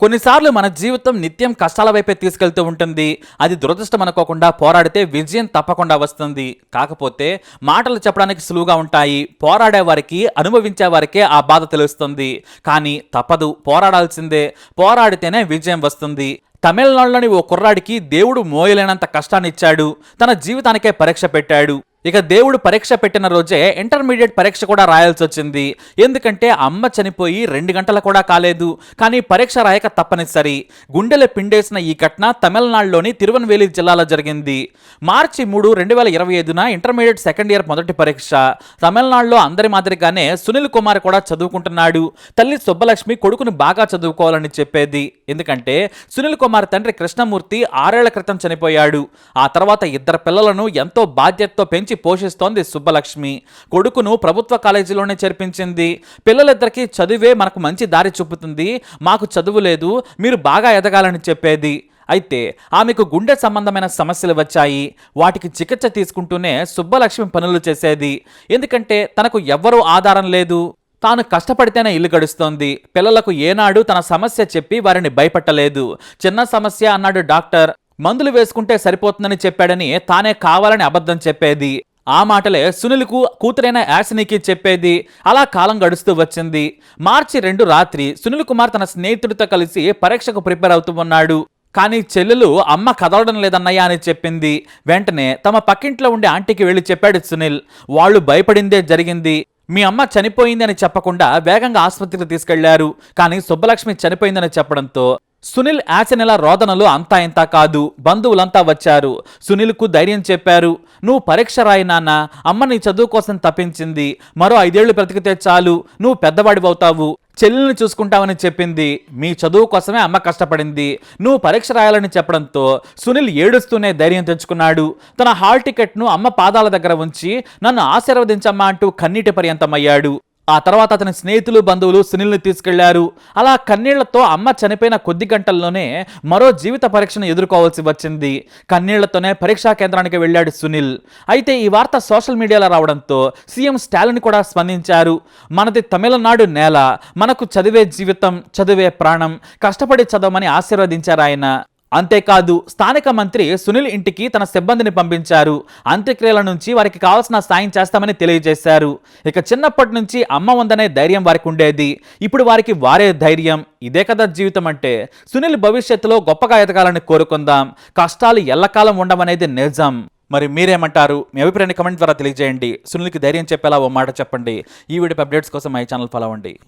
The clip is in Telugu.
కొన్నిసార్లు మన జీవితం నిత్యం కష్టాల వైపే తీసుకెళ్తూ ఉంటుంది. అది దురదృష్టం అనుకోకుండా పోరాడితే విజయం తప్పకుండా వస్తుంది. కాకపోతే మాటలు చెప్పడానికి సులువుగా ఉంటాయి. పోరాడే వారికి అనుభవించే వారికే ఆ బాధ తెలుస్తుంది. కానీ తప్పదు. పోరాడాల్సిందే. పోరాడితేనే విజయం వస్తుంది. తమిళనాడులోని ఓ కుర్రాడికి దేవుడు మోయలేనంత కష్టాన్నిచ్చాడు. తన జీవితానికే పరీక్ష పెట్టాడు. ఇక దేవుడు పరీక్ష పెట్టిన రోజే ఇంటర్మీడియట్ పరీక్ష కూడా రాయాల్సి వచ్చింది. ఎందుకంటే అమ్మ చనిపోయి రెండు గంటల కూడా కాలేదు. కానీ పరీక్ష రాయక తప్పనిసరి. గుండెలు పిండేసిన ఈ ఘటన తమిళనాడులోని తిరువన్వేలి జిల్లాలో జరిగింది. మార్చి మూడు రెండు వేల ఇరవై ఐదున ఇంటర్మీడియట్ సెకండ్ ఇయర్ మొదటి పరీక్ష. తమిళనాడులో అందరి మాదిరిగానే సునీల్ కుమార్ కూడా చదువుకుంటున్నాడు. తల్లి సుబ్బలక్ష్మి కొడుకుని బాగా చదువుకోవాలని చెప్పేది. ఎందుకంటే సునీల్ కుమార్ తండ్రి కృష్ణమూర్తి ఆరేళ్ళ క్రితం చనిపోయాడు. ఆ తర్వాత ఇద్దరు పిల్లలను ఎంతో బాధ్యతతో పెంచి పోషిస్తోంది సుబ్బలక్ష్మి. కొడుకును ప్రభుత్వ కాలేజీలోనే చేర్పించింది. పిల్లలిద్దరికీ చదివే మనకు మంచి దారి చూపుతుంది. మాకు చదువు లేదు మీరు బాగా ఎదగాలని చెప్పేది. అయితే ఆమెకు గుండె సంబంధమైన సమస్యలు వచ్చాయి. వాటికి చికిత్స తీసుకుంటూనే సుబ్బలక్ష్మి పనులు చేసేది. ఎందుకంటే తనకు ఎవ్వరూ ఆధారం లేదు. తాను కష్టపడితేనే ఇల్లు గడుస్తోంది. పిల్లలకు ఏనాడు తన సమస్య చెప్పి వారిని భయపెట్టలేదు. చిన్న సమస్య అన్నాడు డాక్టర్. మందులు వేసుకుంటే సరిపోతుందని చెప్పాడని తానే కావాలని అబద్ధం చెప్పేది. ఆ మాటలే సునీల్కు కూతురైన యాసినికి చెప్పేది. అలా కాలం గడుస్తూ వచ్చింది. మార్చి రెండు రాత్రి సునీల్ కుమార్ తన స్నేహితుడితో కలిసి పరీక్షకు ప్రిపేర్ అవుతూ ఉన్నాడు. కానీ చెల్లెలు అమ్మ కదలడం లేదన్నయ్య అని చెప్పింది. వెంటనే తమ పక్కింట్లో ఉండే ఆంటీకి వెళ్ళి చెప్పాడు సునీల్. వాళ్ళు భయపడిందే జరిగింది. మీ అమ్మ చనిపోయింది అని చెప్పకుండా వేగంగా ఆసుపత్రికి తీసుకెళ్ళారు. కానీ సుబ్బలక్ష్మి చనిపోయిందని చెప్పడంతో సునీల్ యాచనెల రోదనలు అంతా ఇంత కాదు. బంధువులంతా వచ్చారు. సునీల్కు ధైర్యం చెప్పారు. నువ్వు పరీక్ష రాయి నాన్న. అమ్మ నీ చదువు కోసం తప్పించింది. మరో ఐదేళ్ళు బ్రతికితే చాలు. నువ్వు పెద్దవాడివవుతావు. చెల్లెల్ని చూసుకుంటావని చెప్పింది. మీ చదువు కోసమే అమ్మ కష్టపడింది. నువ్వు పరీక్ష రాయాలని చెప్పడంతో సునీల్ ఏడుస్తూనే ధైర్యం తెచ్చుకున్నాడు. తన హాల్ టికెట్ను అమ్మ పాదాల దగ్గర ఉంచి నన్ను ఆశీర్వదించమ్మా అంటూ కన్నీటి పర్యంతమయ్యాడు. ఆ తర్వాత అతని స్నేహితులు బంధువులు సునీల్ని తీసుకెళ్ళారు. అలా కన్నీళ్ళతో అమ్మ చనిపోయిన కొద్ది గంటల్లోనే మరో జీవిత పరీక్షను ఎదుర్కోవాల్సి వచ్చింది. కన్నీళ్ళతోనే పరీక్షా కేంద్రానికి వెళ్ళాడు సునీల్. అయితే ఈ వార్త సోషల్ మీడియాలో రావడంతో సీఎం స్టాలిన్ కూడా స్పందించారు. మనది తమిళనాడు నేల. మనకు చదివే జీవితం చదివే ప్రాణం. కష్టపడి చదవమని ఆశీర్వదించారు ఆయన. అంతేకాదు స్థానిక మంత్రి సునీల్ ఇంటికి తన సిబ్బందిని పంపించారు. అంత్యక్రియల నుంచి వారికి కావాల్సిన సాయం చేస్తామని తెలియజేశారు. ఇక చిన్నప్పటి నుంచి అమ్మ ఉందనే ధైర్యం వారికి ఉండేది. ఇప్పుడు వారికి వారే ధైర్యం. ఇదే కదా జీవితం అంటే. సునీల్ భవిష్యత్తులో గొప్పగా ఎదగాలని కోరుకుందాం. కష్టాలు ఎల్లకాలం ఉండవనేది నిజం. మరి మీరేమంటారు? మీ అభిప్రాయాన్ని కమెంట్ ద్వారా తెలియజేయండి. సునీల్కి ధైర్యం చెప్పేలా ఓ మాట చెప్పండి. ఈ వీడియో అప్డేట్స్ కోసం మై ఛానల్ ఫాలో అవ్వండి.